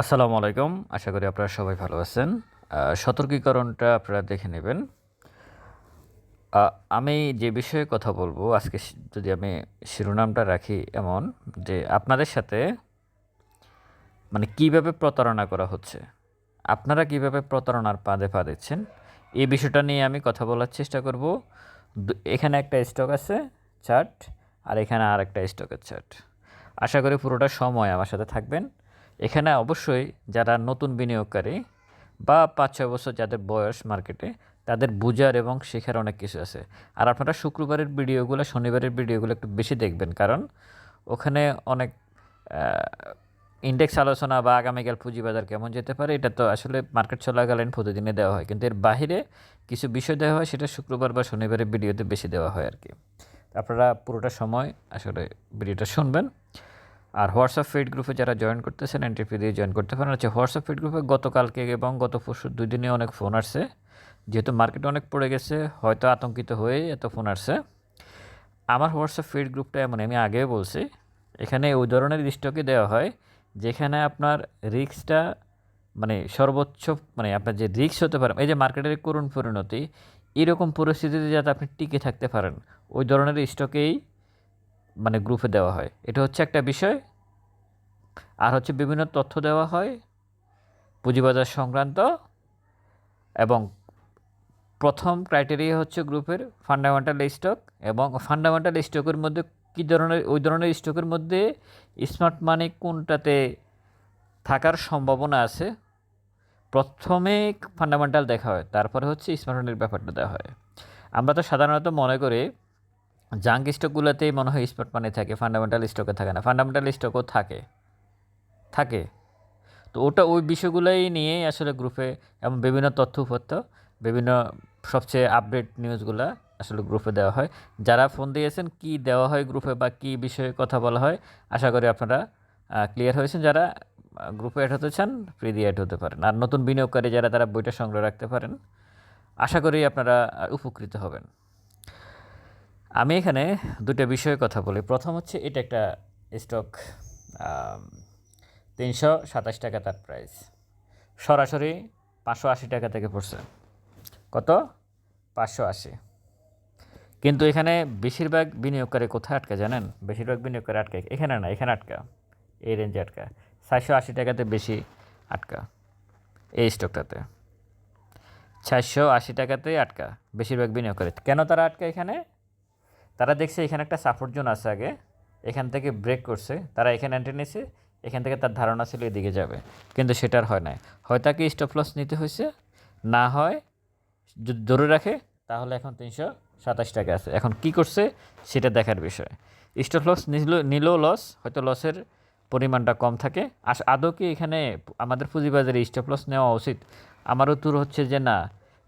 আসসালামু আলাইকুম। আশা করি আপনারা সবাই ভালো আছেন। সতর্কীকরণটা আপনারা দেখে নেবেন। আমি যে বিষয়ে কথা বলব, আজকে যদি আমি শিরোনামটা রাখি এমন যে আপনাদের সাথে মানে কীভাবে প্রতারণা করা হচ্ছে, আপনারা কীভাবে প্রতারণার পাদে পা দিচ্ছেন, এই বিষয়টা নিয়ে আমি কথা বলার চেষ্টা করব। এখানে একটা স্টক আছে চার্ট আর এখানে আর একটা স্টকের চার্ট আশা করি পুরোটা সময় আমার সাথে থাকবেন। এখানে অবশ্যই যারা নতুন বিনিয়োগকারী বা পাঁচ ছয় বছর যাদের বয়স মার্কেটে, তাদের বুঝার এবং শেখার অনেক কিছু আছে। আর আপনারা শুক্রবারের ভিডিওগুলো, শনিবারের ভিডিওগুলো একটু বেশি দেখবেন, কারণ ওখানে অনেক ইন্ডেক্স আলোচনা বা আগামীকাল পুঁজিবাজার কেমন যেতে পারে, এটা তো আসলে মার্কেট চলাকালীন প্রতিদিনে দেওয়া হয়। কিন্তু এর বাইরে কিছু বিষয় দেওয়া হয়, সেটা শুক্রবার বা শনিবারের ভিডিওতে বেশি দেওয়া হয় আর কি। আপনারা পুরোটা সময় আসলে ভিডিওটা শুনবেন। আর হোয়াটসঅ্যাপ ফিড গ্রুপে যারা জয়েন করতেছেন এন্ট্রি ফি দিয়ে জয়েন করতে পারেন। হচ্ছে হোয়াটসঅ্যাপ ফিড গ্রুপে গতকালকে এবং গত পরশু দুই দিনে অনেক ফোন আসছে। যেহেতু মার্কেট অনেক পড়ে গেছে, হয়তো আতঙ্কিত হয়ে এত ফোন আসছে। আমার হোয়াটসঅ্যাপ ফিড গ্রুপটা এমন, আমি আগেও বলছি, এখানে ওই ধরনের স্টকে দেওয়া হয়, যেখানে আপনার রিস্কটা মানে সর্বোচ্চ মানে আপনার যে রিস্ক হতে পারে, এই যে মার্কেটের করুণ পরিণতি, এরকম পরিস্থিতিতে যাতে আপনি টিকে থাকতে পারেন, ওই ধরনের স্টকেই মানে গ্রুপে দেওয়া হয়। এটা হচ্ছে একটা বিষয়। আর হচ্ছে বিভিন্ন তথ্য দেওয়া হয়, পুঁজিবাজার সংক্রান্ত, এবং প্রথম ক্রাইটেরিয়া হচ্ছে গ্রুপের ফান্ডামেন্টাল স্টক এবং ফান্ডামেন্টাল স্টকের মধ্যে কী ধরনের, ওই ধরনের স্টকের মধ্যে স্মার্ট মানি কোনটাতে থাকার সম্ভাবনা আছে, প্রথমে ফান্ডামেন্টাল দেখা হয়, তারপরে হচ্ছে স্মার্ট মানির ব্যাপারটা দেওয়া হয়। আমরা তো সাধারণত মনে করি জাঙ্ক স্টকগুলোতেই মনে হয় স্মার্ট মানি থাকে ফান্ডামেন্টাল স্টকে থাকে না ফান্ডামেন্টাল স্টকও থাকে। থাকে। তো ওটা ওই বিষয়গুলোই নিয়েই আসলে গ্রুপে এবং বিভিন্ন তথ্য উপাত্ত বিভিন্ন সবচেয়ে আপডেট নিউজগুলো আসলে গ্রুপে দেওয়া হয়। যারা ফোন দিয়েছেন, কি দেওয়া হয় গ্রুপে বা কী বিষয়ে কথা বলা হয়, আশা করি আপনারা ক্লিয়ার হয়েছেন। যারা গ্রুপে অ্যাড হতে চান ফ্রি দিয়ে অ্যাড হতে পারেন। আর নতুন বিনিয়োগকারী যারা, তারা বইটা সংগ্রহ রাখতে পারেন। আশা করি আপনারা উপকৃত হবেন। আমি এখানে দুটো বিষয়ে কথা বলি। প্রথম হচ্ছে, এটা একটা স্টক তিনশো সাতাশ টাকা তার প্রাইস সরাসরি পাঁচশো আশি টাকা থেকে পড়ছে। কত? পাঁচশো আশি। কিন্তু এখানে বেশিরভাগ বিনিয়োগকারী কোথায় আটকা জানেন? বেশিরভাগ বিনিয়োগকারী আটকা? এখানে না, এখানে আটকা। এই রেঞ্জে আটকা। চারশো আশি টাকাতে বেশি আটকা এই স্টকটাতে চারশো আশি টাকাতে আটকা বেশিরভাগ বিনিয়োগকারী। কেন তারা আটকা এখানে? তারা দেখছে এখানে একটা সাপোর্ট জোন আছে আগে। এখান থেকে ব্রেক করছে। তারা এখানে এন্ট্রি নিয়েছে এখান থেকে তার ধারণা ছিল এদিকে যাবে। কিন্তু সেটার হয় নাই। হয় তাকে স্টপ লস নিতে হয়েছে, না হয় যদি ধরে রাখে, তাহলে এখন তিনশো সাতাশ টাকা আছে। এখন কি করছে, সেটা দেখার বিষয়। স্টপ লস নিল নিলেও লস হয়তো লসের পরিমাণটা কম থাকে। আস, আদৌ কি এখানে আমাদের পুঁজিবাজারে স্টপ লস নেওয়া উচিত? আমার উত্তর হচ্ছে যে না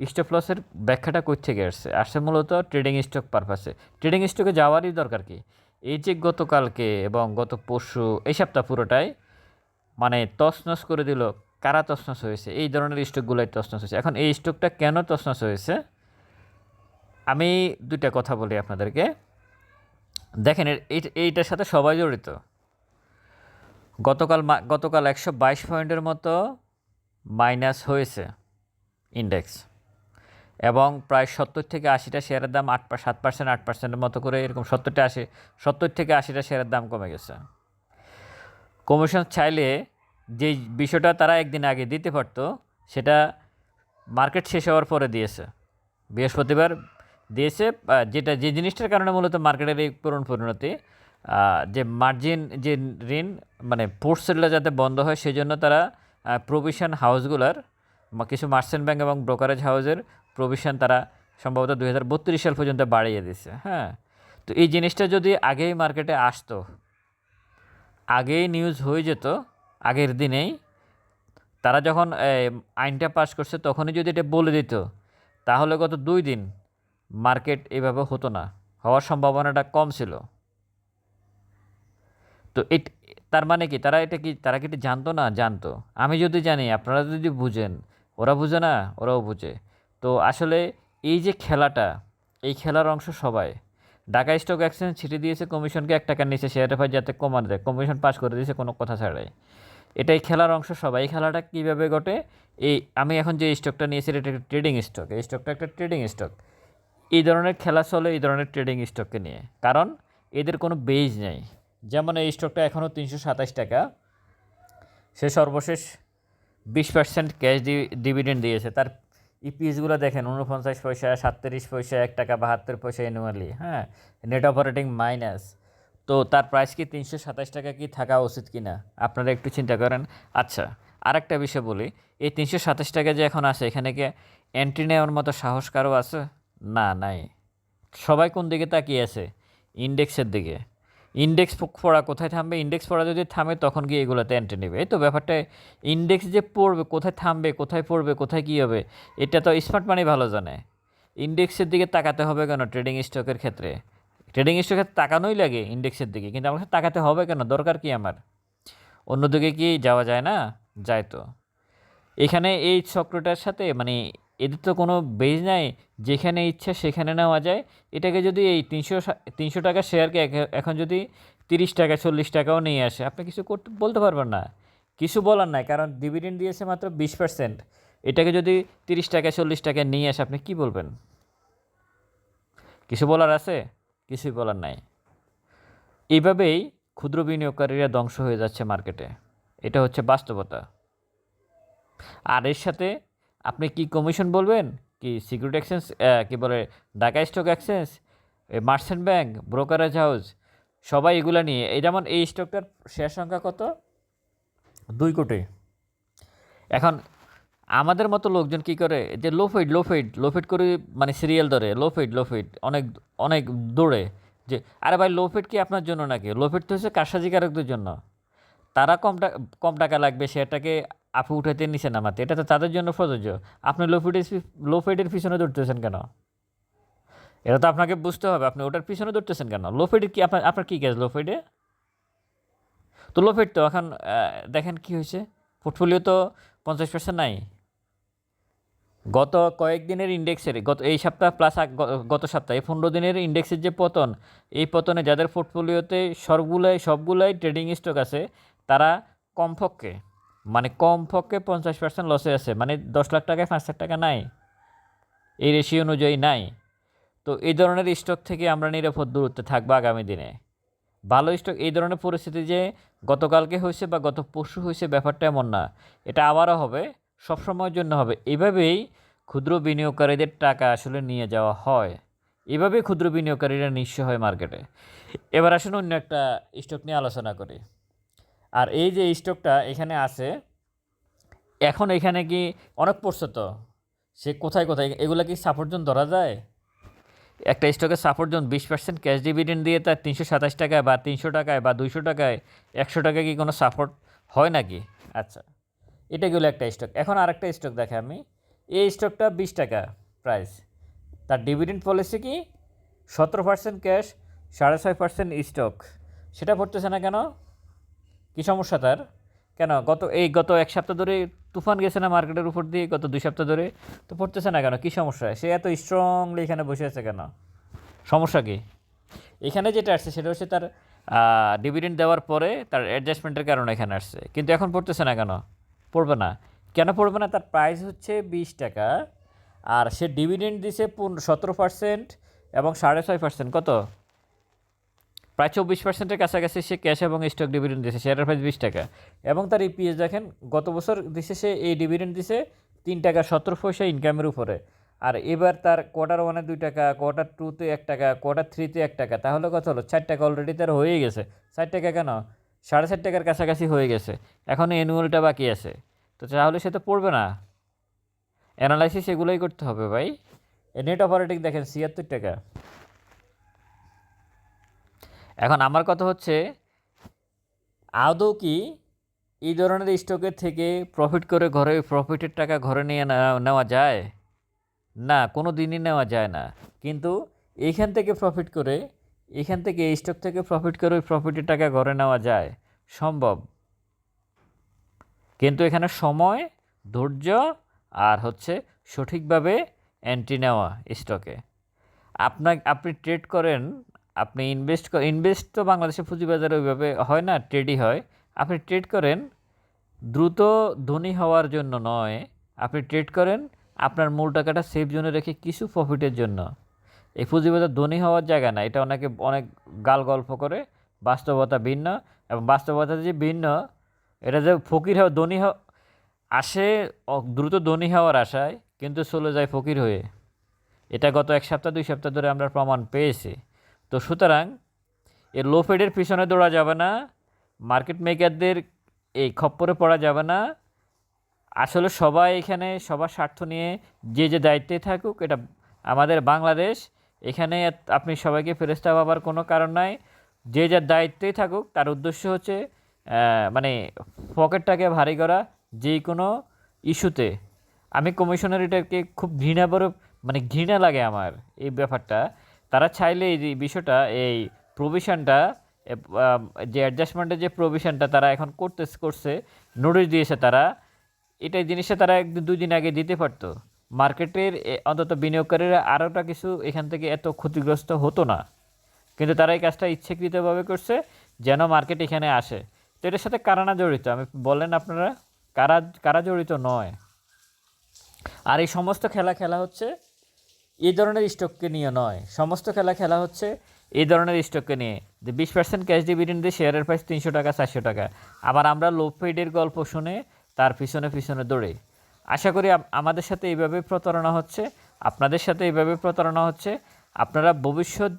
স্টপ লসের ব্যাখ্যাটা কই থেকে আসছে? আসছে মূলত ট্রেডিং স্টক পারপাসে ট্রেডিং স্টকে যাওয়ারই দরকার কি? এই যে গতকালকে এবং গত পরশু, এই সপ্তাহ পুরোটাই মানে তছনছ করে দিল। কারা তছনছ হয়েছে? এই ধরনের স্টকগুলোই তছনছ হয়েছে। এখন এই স্টকটা কেন তছনছ হয়েছে? আমি দুইটা কথা বলি আপনাদেরকে। দেখেন এইটার সাথে সবাই জড়িত। গতকাল গতকাল একশো বাইশ পয়েন্টের মতো মাইনাস হয়েছে ইন্ডেক্স। এবং প্রায় সত্তর থেকে আশিটা শেয়ারের দাম আট সাত পার্সেন্ট আট পার্সেন্টের মতো করে এরকম সত্তরটা আশি সত্তর থেকে আশিটা শেয়ারের দাম কমে গেছে। কমিশন চাইলে যে বিষয়টা তারা একদিন আগে দিতে পারতো, সেটা মার্কেট শেষ হওয়ার পরে দিয়েছে। বৃহস্পতিবার দিয়েছে যেটা যে জিনিসটার কারণে মূলত মার্কেটের এই করুণ পরিণতি যে মার্জিন যে ঋণ মানে পোর্টসেলটা যাতে বন্ধ হয়, সেজন্য তারা প্রভিশন হাউসগুলার কিছু মার্চেন্ট ব্যাংক এবং ব্রোকারেজ হাউসের প্রভিশন তারা সম্ভবত দুই হাজার বত্রিশ সাল পর্যন্ত বাড়িয়ে দিছে হ্যাঁ? তো এই জিনিসটা যদি আগেই মার্কেটে আসতো, আগেই নিউজ হয়ে যেত, আগের দিনেই, তারা যখন আইনটা পাস করছে তখনই যদি এটা বলে দিত, তাহলে গত দুই দিন মার্কেট এভাবে হতো না, হওয়ার সম্ভাবনাটা কম ছিল। তো এট, তার মানে কি, তারা এটা কি, তারা কি এটা জানতো না? জানতো। আমি যদি জানি, আপনারা যদি বুঝেন, ওরা বুঝে না, ওরাও বুঝে। তো আসলে এই যে খেলাটা, এই খেলার অংশ সবাই। ঢাকা স্টক এক্সচেঞ্জ ছিটে দিয়েছে কমিশনকে এক টাকার নিচে শেয়ার হয় যাতে কমানো দেয় কমিশন পাস করে দিয়েছে কোনো কথা ছাড়াই। এটাই খেলার অংশ সবাই। এই খেলাটা কীভাবে ঘটে? এই আমি এখন যে স্টকটা নিয়েছি, এটা একটা ট্রেডিং স্টক এই স্টকটা একটা ট্রেডিং স্টক এই ধরনের খেলা চলে এই ধরনের ট্রেডিং স্টককে নিয়ে। কারণ এদের কোনো বেজ নেই। যেমন এই স্টকটা এখনও তিনশো সাতাশ টাকা। সে সর্বশেষ বিশ পার্সেন্ট ক্যাশ ডিভিডেন্ড দিয়েছে। তার ইপিএসগুলো দেখেন উনপঞ্চাশ পয়সা, সাতত্রিশ পয়সা, এক টাকা বাহাত্তর পয়সা অ্যানুয়ালি হ্যাঁ? নেট অপারেটিং মাইনাস তো তার প্রাইস কি তিনশো সাতাশ টাকা কি থাকা উচিত কি না আপনারা একটু চিন্তা করেন। আচ্ছা আরেকটা বিষয় বলি। এই তিনশো সাতাশ টাকা যে এখন আছে, এখানে কি এন্ট্রি নেওয়ার মতো সাহস কারও আছে? না, নাই। সবাই কোন দিকে তাকিয়ে আছে? ইন্ডেক্সের দিকে। ইন্ডেক্স পড়া কোথায় থামবে? ইন্ডেক্স পড়া যদি থামে, তখন গিয়ে এগুলোতে এন্ট্রি নেবে। এই তো ব্যাপারটা ইন্ডেক্স যে পড়বে, কোথায় থামবে, কোথায় পড়বে, কোথায় কী হবে, এটা তো স্মার্ট মানি ভালো জানে। ইন্ডেক্সের দিকে তাকাতে হবে কেন ট্রেডিং স্টকের ক্ষেত্রে? ট্রেডিং স্টকের তাকানোই লাগে ইন্ডেক্সের দিকে, কিন্তু আমাকে তাকাতে হবে কেন? দরকার কি আমার? অন্যদিকে কি যাওয়া যায় না? যায় তো। এখানে এই চক্রটার সাথে মানে এদের তো কোনো বেজ নাই, যেখানে ইচ্ছা সেখানে নেওয়া যায়। এটাকে যদি এই তিনশো তিনশো টাকা শেয়ারকে এখন যদি তিরিশ টাকা, চল্লিশ টাকাও নিয়ে আসে, আপনি কিছু করতে বলতে পারবেন না। কিছু বলার নাই, কারণ ডিভিডেন্ড দিয়েছে মাত্র বিশ পার্সেন্ট এটাকে যদি তিরিশ টাকা, চল্লিশ টাকা নিয়ে আসে, আপনি কি বলবেন? কিছু বলার আছে? কিছুই বলার নাই। এইভাবেই ক্ষুদ্র বিনিয়োগকারীরা ধ্বংস হয়ে যাচ্ছে মার্কেটে এটা হচ্ছে বাস্তবতা। আর এর সাথে আপনি কি কমিশন বলবেন? কি সিকিউরিটি এক্সচেঞ্জ কী বলে, Dhaka stock exchange merchant bank brokerage house সবাই এগুলা নিয়ে, এই যেমন এই স্টকটার শেয়ার সংখ্যা কত? দুই কোটি। এখন আমাদের মতো লোকজন কি করে? যে লো ফিড লো ফিড লো করে মানে সিরিয়াল ধরে লো ফিড লো অনেক অনেক দৌড়ে যে, আরে ভাই লো ফিড কি আপনার জন্য নাকি? লো ফিড তো হচ্ছে কারসাজিকারকদের জন্য। তারা কম টাকা কম টাকা লাগবে সেটাকে আপু উঠাতে নিচে নামাতে এটা তো তাদের জন্য প্রযোজ্য। আপনি লো ফিডের লো ফিডের পিছনে দৌড়তেছেন কেন? এটা তো আপনাকে বুঝতে হবে, আপনি ওটার পিছনে দৌড়তেছেন কেন? লো ফিডের কি আপনার আপনার কী কাজ লো ফিডে তো লো ফিড তো এখন দেখেন কি হয়েছে। পোর্টফোলিও তো পঞ্চাশ পার্সেন্ট নাই। গত কয়েকদিনের ইন্ডেক্সের গত এই সপ্তাহ প্লাস গত সপ্তাহে পনেরো দিনের ইন্ডেক্সের যে পতন, এই পতনে যাদের পোর্টফোলিওতে সবগুলাই সবগুলাই ট্রেডিং স্টক আছে, তারা কমপক্ষে মানে কমপক্ষে পঞ্চাশ পার্সেন্ট লসে আছে। মানে দশ লাখ টাকায়, পাঁচ লাখ টাকা নাই। এই রেশিও অনুযায়ী নাই। তো এই ধরনের স্টক থেকে আমরা নিরাপদ দূরত্বে থাকব আগামী দিনে। ভালো স্টক এই ধরনের পরিস্থিতি যে গতকালকে হয়েছে বা গত পরশু হয়েছে, ব্যাপারটা এমন না। এটা আবারও হবে সব সময়ের জন্য হবে। এভাবেই ক্ষুদ্র বিনিয়োগকারীদের টাকা আসলে নিয়ে যাওয়া হয়। এভাবেই ক্ষুদ্র বিনিয়োগকারীরা নিঃস্ব হয় মার্কেটে। এবার আসুন অন্য একটা স্টক নিয়ে আলোচনা করি। আর এই যে স্টকটা এখানে আছে, এখন এখানে কি অনেক পড়ছে তো? সে কোথায় কোথায়? এগুলো কি সাপোর্ট জোন ধরা যায়? একটা স্টকের সাপোর্ট জোন বিশ পার্সেন্ট ক্যাশ ডিভিডেন্ড দিয়ে তার তিনশো সাতাশ টাকায় বা তিনশো টাকায় বা দুইশো টাকায় একশো টাকায় কি কোনো সাপোর্ট হয় নাকি? আচ্ছা এটা গেলো একটা স্টক। এখন আরেকটা স্টক দেখে আমি। এই স্টকটা বিশ টাকা প্রাইস তার ডিভিডেন্ড পলিসি কি? সতেরো পার্সেন্ট ক্যাশ সাড়ে ছয় পার্সেন্ট স্টক সেটা পড়তেছে না কেন? কী সমস্যা তার? কেন? গত, এই গত এক সপ্তাহ ধরে তুফান গেছে না মার্কেটের উপর দিয়ে? গত দুই সপ্তাহ ধরে? তো পড়তেছে না কেন? কী সমস্যা? সে এত স্ট্রংলি এখানে বসে আছে কেন? সমস্যা কি? এখানে যেটা আসছে সেটা হচ্ছে তার ডিভিডেন্ড দেওয়ার পরে তার অ্যাডজাস্টমেন্টের কারণে এখানে আসছে। কিন্তু এখন পড়তেছে না কেন? পড়বে না। কেন পড়বে না? তার প্রাইস হচ্ছে বিশ টাকা আর সে ডিভিডেন্ড দিছে সতেরো পার্সেন্ট এবং সাড়ে ছয় পার্সেন্ট কত? প্রায় চব্বিশ পার্সেন্টের কাছাকাছি সে ক্যাশ এবং স্টক ডিভিডেন্ড দিয়েছে শেয়ারের প্রাইস বিশ টাকা। এবং তার ইপিএস দেখেন, গত বছর দিছে সে, এই ডিভিডেন্ড দিছে তিন টাকা সতেরো পয়সা ইনকামের উপরে। আর এবার তার কোয়ার্টার ওয়ানে দুই টাকা কোয়ার্টার টুতে এক টাকা কোয়ার্টার থ্রিতে এক টাকা, তাহলে কত হলো? চার টাকা অলরেডি তার হয়ে গেছে। চার টাকা কেন? সাড়ে চার টাকার কাছাকাছি হয়ে গেছে। এখন অ্যানুয়ালটা বাকি আছে। তো তাহলে সে তো পড়বে না। অ্যানালাইসিস এগুলোই করতে হবে ভাই। নেট অপারেটিং দেখেন, ছিয়াত্তর টাকা। এখন আমার কথা হচ্ছে, আদৌ কি এই ধরনের স্টকের থেকে প্রফিট করে ঘরে প্রফিটের টাকা ঘরে নিয়ে নেওয়া- যায়? না, কোনো দিনই নেওয়া যায় না। কিন্তু এখান থেকে প্রফিট করে, এখান থেকে এই স্টক থেকে প্রফিট করে ওই প্রফিটের টাকা ঘরে নেওয়া যায়? সম্ভব। কিন্তু এখানে সময়, ধৈর্য আর হচ্ছে সঠিকভাবে এন্ট্রি নেওয়া স্টকে আপনার আপনি ট্রেড করেন আপনি ইনভেস্ট ইনভেস্ট তো বাংলাদেশে পুঁজিবাজারে ওইভাবে হয় না ট্রেডই হয়। আপনি ট্রেড করেন, দ্রুত ধনী হওয়ার জন্য নয়। আপনি ট্রেড করেন, আপনার মূল টাকাটা সেফ জোনে রেখে কিছু প্রফিটের জন্য। এই পুঁজিবাজার ধনী হওয়ার জায়গা না, এটা অনেকে অনেক গাল গল্প করে, বাস্তবতা ভিন্ন এবং বাস্তবতা যে ভিন্ন, এটা যে ফকির হওয়া ধনী আসে দ্রুত ধনী হওয়ার আশায়, কিন্তু চলে যায় ফকির হয়ে। এটা গত এক সপ্তাহ, দুই সপ্তাহ ধরে আমরা প্রমাণ পেয়েছি। তো সুতরাং এ লো ফেডের পিছনে দৌড়া যাবে না, মার্কেট মেকারদের এই খপ্পরে পড়া যাবে না। আসলে সবাই এখানে, সবার স্বার্থ নিয়ে যে যে দায়িত্বে থাকুক, এটা আমাদের বাংলাদেশ। এখানে আপনি সবাইকে ফেরস্তা পাবার কোনো কারণ নাই। যে যার দায়িত্বেই থাকুক, তার উদ্দেশ্য হচ্ছে মানে পকেটটাকে ভারী করা যে কোনো ইস্যুতে। আমি কমিশনের এটাকে খুব ঘৃণা বড় মানে ঘৃণা লাগে আমার এই ব্যাপারটা। তারা চাইলে এই যে বিষয়টা, এই প্রভিশনটা যে অ্যাডজাস্টমেন্টের যে প্রভিশনটা তারা এখন করতে করছে নোটিশ দিয়েছে তারা এটা জিনিসটা তারা একদিন দুই দিন আগে দিতে পারতো। মার্কেটের অন্তত বিনিয়োগকারীরা আরোটা কিছু এখান থেকে এত ক্ষতিগ্রস্ত হতো না। কিন্তু তারা এই কাজটা ইচ্ছাকৃতভাবে করছে, যেন মার্কেট এখানে আসে। তো এটার সাথে কারা না জড়িত? আমি বলেন আপনারা, কারা কারা জড়িত নয়। আর এই সমস্ত খেলা খেলা হচ্ছে এই ধরনের স্টককে নিয়ে নয়। সমস্ত খেলা খেলা হচ্ছে এই ধরনের স্টককে নিয়ে। যে বিশ পার্সেন্ট ক্যাশ ডিভিডেন্ড শেয়ারের প্রাইস তিনশো টাকা, চারশো টাকা। আবার আমরা লো পেডের গল্প শুনে তার পিছনে পিছনে দৌড়ে আশা করি আমাদের সাথে এইভাবে প্রতারণা হচ্ছে। আপনাদের সাথে এইভাবে প্রতারণা হচ্ছে। আপনারা ভবিষ্যৎ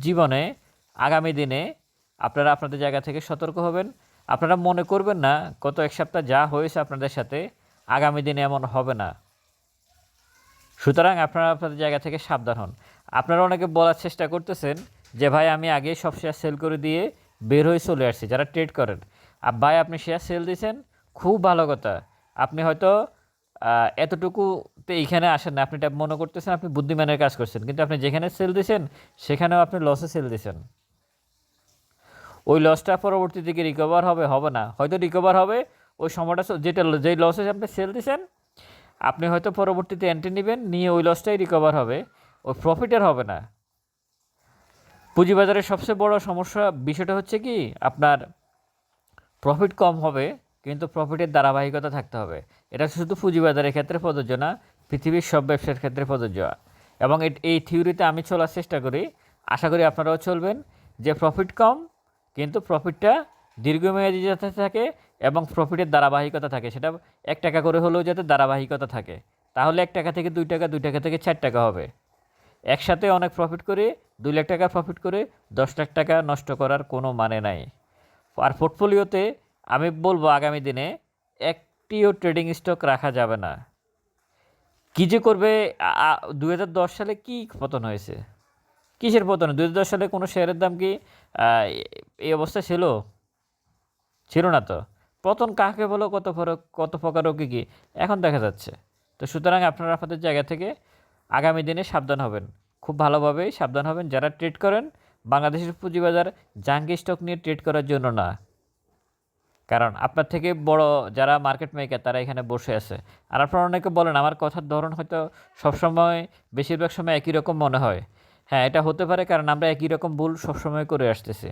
জীবনে, আগামী দিনে আপনারা আপনাদের জায়গা থেকে সতর্ক হবেন। আপনারা মনে করবেন না, গত এক সপ্তাহ যা হয়েছে আপনাদের সাথে, আগামী দিনে এমন হবে না। সুতরাং আপনারা আপনাদের জায়গা থেকে সাবধান হন। আপনারা অনেকে বলার চেষ্টা করতেছেন যে, ভাই, আমি আগে সব শেয়ার সেল করে দিয়ে বের হয়ে চলে আসছি, যারা ট্রেড করেন। আর ভাই, আপনি শেয়ার সেল দিয়েছেন? খুব ভালো কথা। আপনি হয়তো এতটুকুতে এইখানে আসেন না। আপনি এটা মনে করতেছেন, আপনি বুদ্ধিমানের কাজ করছেন। কিন্তু আপনি যেখানে সেল দিয়েছেন, সেখানেও আপনি লসে সেল দিয়েছেন। ওই লসটা পরবর্তী দিকে রিকভার হবে? হবে না। হয়তো রিকভার হবে। ওই সময়টা যেটা, যেই লসে আপনি সেল দিয়েছেন আপনি হয়তো পরবর্তীতে এন্ট্রি নেবেন, নিয়ে ওই লসটাই রিকভার হবে। ওই প্রফিটের হবে না। পুঁজিবাজারের সবচেয়ে বড় সমস্যা, বিষয়টা হচ্ছে কি, আপনার প্রফিট কম হবে, কিন্তু প্রফিটের ধারাবাহিকতা থাকতে হবে। এটা শুধু পুঁজিবাজারের ক্ষেত্রে প্রযোজ্য না, পৃথিবীর সব ব্যবসার ক্ষেত্রে প্রযোজ্য। এবং এই থিওরিতে আমি চলার চেষ্টা করি। আশা করি আপনারাও চলবেন। যে প্রফিট কম, কিন্তু প্রফিটটা দীর্ঘমেয়াদী যাতে থাকে এবং প্রফিটের ধারাবাহিকতা থাকে। সেটা এক টাকা করে হলেও যাতে ধারাবাহিকতা থাকে। তাহলে এক টাকা থেকে দুই টাকা দুই টাকা থেকে চার টাকা হবে। একসাথে অনেক প্রফিট করে, দুই লাখ টাকা প্রফিট করে, দশ লাখ টাকা নষ্ট করার কোনো মানে নাই। আর পোর্টফোলিওতে আমি বলব আগামী দিনে একটিও ট্রেডিং স্টক রাখা যাবে না। কী যে করবে দু সালে কি পতন হয়েছে? কিসের পতন? দু সালে কোনো শেয়ারের দাম কি এই অবস্থা ছিল? ছিল না তো। পতন কাকে বলো, কত ফরক কত প্রকার কি কী? এখন দেখা যাচ্ছে। তো সুতরাং আপনারা আপনাদের জায়গা থেকে আগামী দিনে সাবধান হবেন। খুব ভালোভাবেই সাবধান হবেন। যারা ট্রেড করেন, বাংলাদেশের পুঁজিবাজার জাঙ্গি স্টক নিয়ে ট্রেড করার জন্য না। কারণ আপনার থেকে বড় যারা মার্কেট মেকার, তারা এখানে বসে আছে। আর আপনারা অনেকে বলেন, আমার কথার ধরন হয়তো সবসময় বেশিরভাগ সময় একই রকম মনে হয়। হ্যাঁ এটা হতে পারে কারণ আমরা একই রকম ভুল সবসময় করে আসতেছি।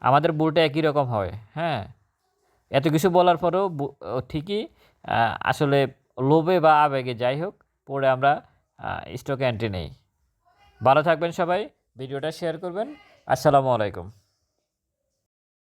আমাদের ভুলটা একই রকম হয়। হ্যাঁ। এত কিছু বলার পরেও ঠিকই আসলে লোভে বা আবেগে যাই হোক পরে আমরা স্টক অ্যান্ট্রি নেই। ভালো থাকবেন সবাই, ভিডিওটা শেয়ার করবেন। আসসালামু আলাইকুম।